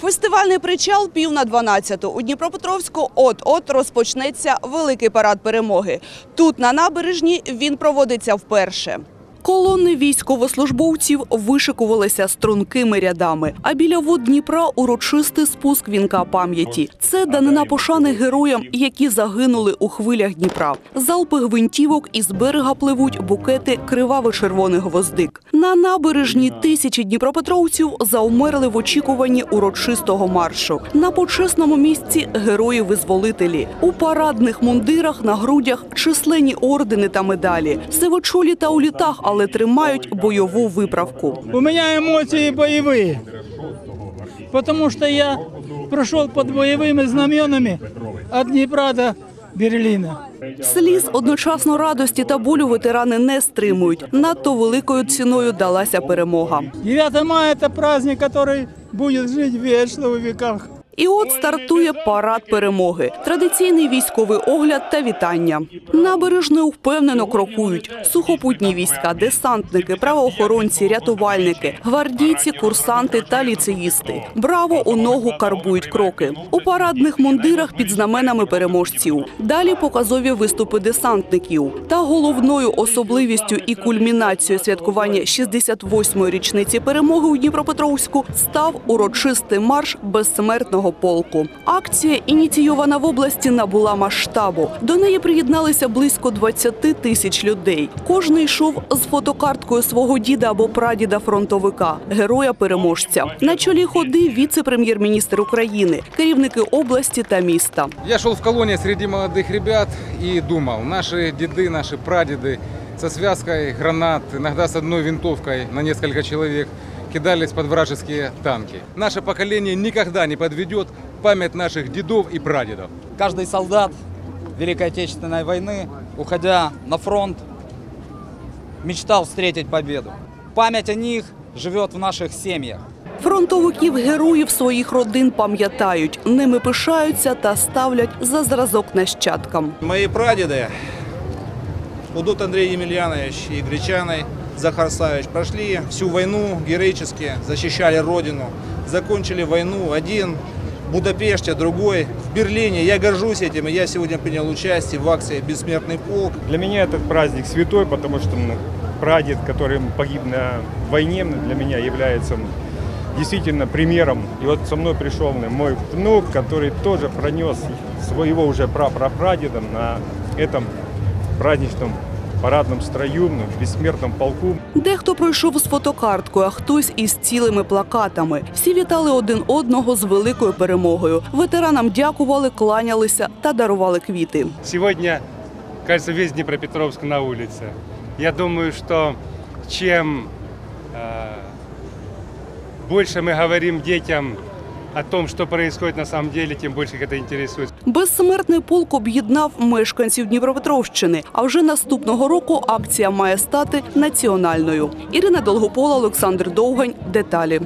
Фестивальний причал пів на 12. У Дніпропетровську от-от розпочнеться великий парад перемоги. Тут на набережні він проводиться вперше. Колони військовослужбовців вишикувалися стрункими рядами. А біля вод Дніпра урочистий спуск вінка пам'яті. Це данина пошани героям, які загинули у хвилях Дніпра. Залпи гвинтівок із берега пливуть букети криваво-червоних гвоздик. На набережні тисячі дніпропетровців заумерли в очікуванні урочистого маршу. На почесному місці герої-визволителі. У парадних мундирах на грудях численні ордени та медалі. Сивочолі та у літах, але тримають бойову виправку. У меня эмоции боевые. Потому что я прошел под боевыми знаменами от Днепра до Берлина. Сліз одночасно радості та болю ветерани не стримують. Надто великою ціною далася перемога. 9 мая – это праздник, который будет жить вечно в веках. І от стартує парад перемоги, традиційний військовий огляд та вітання. Набережною впевнено крокують сухопутні війська, десантники, правоохоронці, рятувальники, гвардійці, курсанти та ліцеїсти. Браво у ногу карбують кроки у парадних мундирах під знаменами переможців. Далі показові виступи десантників. Та головною особливістю і кульмінацією святкування 68-ї річниці перемоги у Дніпропетровську став урочистий марш безсмертного полку. Акція, ініційована в області, набула масштабу. До неї приєдналися близько 20 тисяч людей. Кожний йшов з фотокарткою свого діда або прадіда фронтовика, героя переможця. На чолі ходи віце-прем'єр-міністр України, керівники області та міста. Я шел в колонне среди молодых ребят и думал, наши деды, наши прадеды со связкой гранат, иногда с одной винтовкой на несколько человек кидались под вражеские танки. Наше поколение никогда не подведет память наших дедов и прадедов. Каждый солдат Великой Отечественной войны, уходя на фронт, мечтал встретить победу. Память о них живет в наших семьях. Фронтовиків героїв своїх родин пам'ятають, ними пишаються та ставлять за зразок нащадкам. Мои прадеды, Удут Андрей Емельянович и Гречаный Захар Савич, прошли всю войну героически, защищали родину, закончили войну один в Будапеште, другой в Берлине. Я горжусь этим, и я сегодня принял участие в акции «Бессмертный полк». Для меня этот праздник святой, потому что прадед, который погиб на войне, для меня является действительно примером. И вот со мной пришел мой внук, который тоже пронес своего уже прапрапрадеда на этом праздничном парадном строю, ну, в бессмертном полку. Дехто пройшов з фотокарткою, а хтось із цілими плакатами. Всі вітали один одного з великою перемогою. Ветеранам дякували, кланялися та дарували квіти. Сегодня, кажется, весь Днепропетровск на улице. Я думаю, что чем э, больше мы говорим детям о том, что происходит на самом деле, тем больше их это. Безсмертний полк об'єднав мешканців Дніпропетровщини. А вже наступного року акція має стати національною. Ірина Долгопола, Олександр Довгань. Деталі.